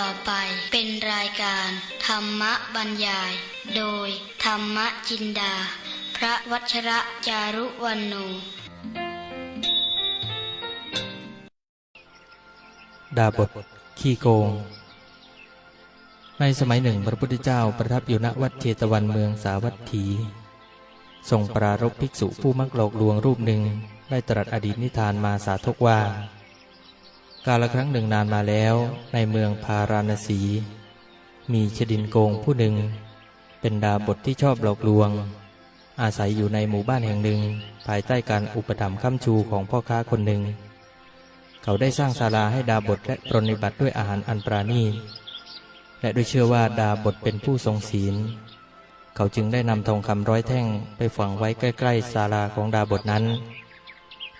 ต่อไปเป็นรายการธรรมบรรยาย โดยธรรมจินดา พระวัชระจารุวันโนดาบทขี้โกง ในสมัยหนึ่งพระพุทธเจ้าประทับอยู่ณวัดเชตวันเมืองสาวัตถีทรงปรารภภิกษุผู้มักหลอกลวงรูปหนึ่งได้ตรัสอดีตนิทานมาสาธกว่า กาลครั้งหนึ่งนานมาแล้วในเมืองพาราณสี มีชดินโกงผู้หนึ่ง เป็นดาบทที่ชอบหลอกลวง อาศัยอยู่ในหมู่บ้านแห่งหนึ่ง ภายใต้การอุปถัมภ์ค้ำชูของพ่อค้าคนหนึ่ง เขาได้สร้างศาลาให้ดาบทและปรนนิบัติด้วยอาหารอันปราณีตและด้วยเชื่อว่าดาบทเป็นผู้ทรงศีล เขาจึงได้นำทองคำร้อยแท่งไปฝังไว้ใกล้ๆศาลาของดาบทนั้น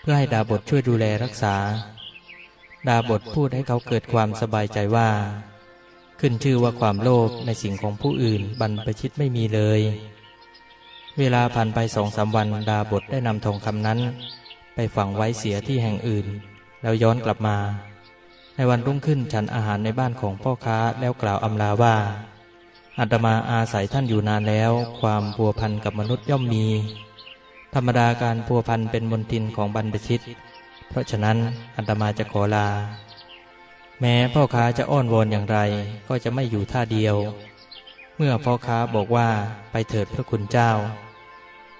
เพื่อให้ดาบทช่วยดูแลรักษา ดาบทพูดให้เขาเกิดความสบายใจว่า ขึ้นชื่อว่าความโลภในสิ่งของผู้อื่นบรรพชิตไม่มีเลย เวลาผ่านไปสองสามวัน ดาบทได้นำทองคำนั้น ไปฝังไว้เสียที่แห่งอื่น แล้วย้อนกลับมา ในวันรุ่งขึ้นฉันอาหารในบ้านของพ่อค้าแล้วกล่าวอำลาว่าอาตมาอาศัยท่านอยู่นานแล้ว ความพัวพันกับมนุษย์ย่อมมี ธรรมดาการพัวพันเป็นมนทินของบรรพชิต เพราะฉะนั้นอาตมาจะขอลา แม้พ่อค้าจะอ้อนวอนอย่างไรก็จะไม่อยู่ท่าเดียว เมื่อพ่อค้าบอกว่าไปเถิดพระคุณเจ้า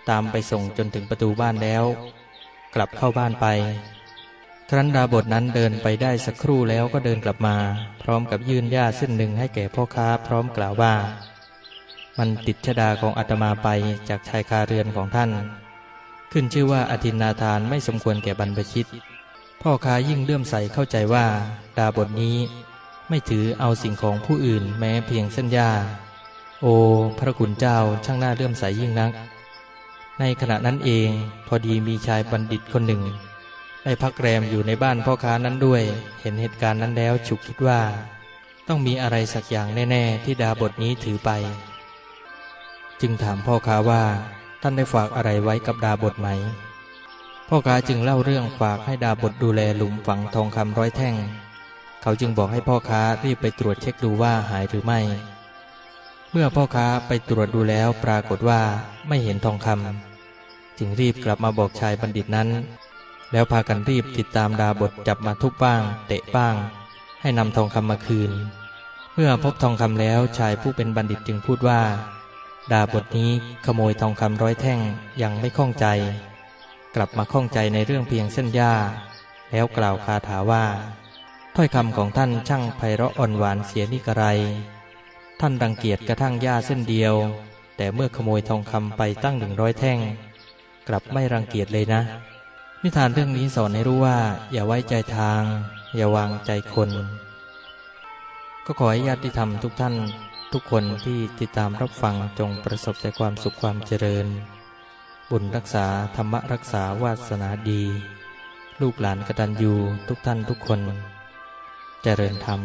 ตามไปส่งจนถึงประตูบ้านแล้ว กลับเข้าบ้านไปครั้นดาบทนั้นเดินไปได้สักครู่แล้วก็เดินกลับมา พร้อมกับยื่นหญ้าเส้นหนึ่งให้แก่พ่อค้าพร้อมกล่าวว่า มันติดชดาของอาตมาไปจากชายคาเรือนของท่าน ขึ้นชื่อว่าอธินาทานไม่สมควรแก่บรรพชิต พ่อค้ายิ่งเลื่อมใสเข้าใจว่า ดาบทนี้ ไม่ถือเอาสิ่งของผู้อื่นแม้เพียงเส้นหญ้า โอ พระคุณเจ้าช่างน่าเลื่อมใสยิ่งนัก ในขณะนั้นเองพอดีมีชายบัณฑิตคนหนึ่งได้พักแรมอยู่ในบ้านพ่อค้านั้นด้วย เห็นเหตุการณ์นั้นแล้วฉุกคิดว่า ต้องมีอะไรสักอย่างแน่ ๆ ที่ดาบทนี้ถือไป จึงถามพ่อค้าว่า ท่านได้ฝากอะไรไว้กับดาบทไหม พ่อค้าจึงเล่าเรื่องฝากให้ดาบทดูแลหลุมฝังทองคำร้อยแท่ง เขาจึงบอกให้พ่อค้ารีบไปตรวจเช็คดูว่าหายหรือไม่ เมื่อพ่อค้าไปตรวจดูแล้วปรากฏว่าไม่เห็นทองคำจึงรีบกลับมาบอกชายบัณฑิตนั้น แล้วพากันรีบติดตามดาบทจับมาทุบบ้าง เตะบ้าง ให้นำทองคำมาคืน เมื่อพบทองคำแล้วชายผู้เป็นบัณฑิตจึงพูดว่า ดาบทนี้ขโมยทองคำร้อยแท่งยังไม่ข้องใจ กลับมาข้องใจในเรื่องเพียงเส้นหญ้า แล้วกล่าวคาถาว่า ถ้อยคำของท่านช่างไพเราะอ่อนหวานเสียนิกระไร ท่านรังเกียจกระทั่งหญ้าเส้นเดียว แต่เมื่อขโมยทองคำไปตั้งหนึ่งร้อยแท่ง กลับไม่รังเกียจเลยนะ นิทานเรื่องนี้สอนให้รู้ว่า อย่าไว้ใจทาง อย่าวางใจคน ก็ขอให้ญาติธรรมทุกท่าน ทุกคนที่ติดตามรับฟังจงประสบแต่ความสุขความเจริญ บุญรักษาธรรมรักษาวาสนาดี ลูกหลานกตัญญูทุกท่านทุกคน เจริญธรรม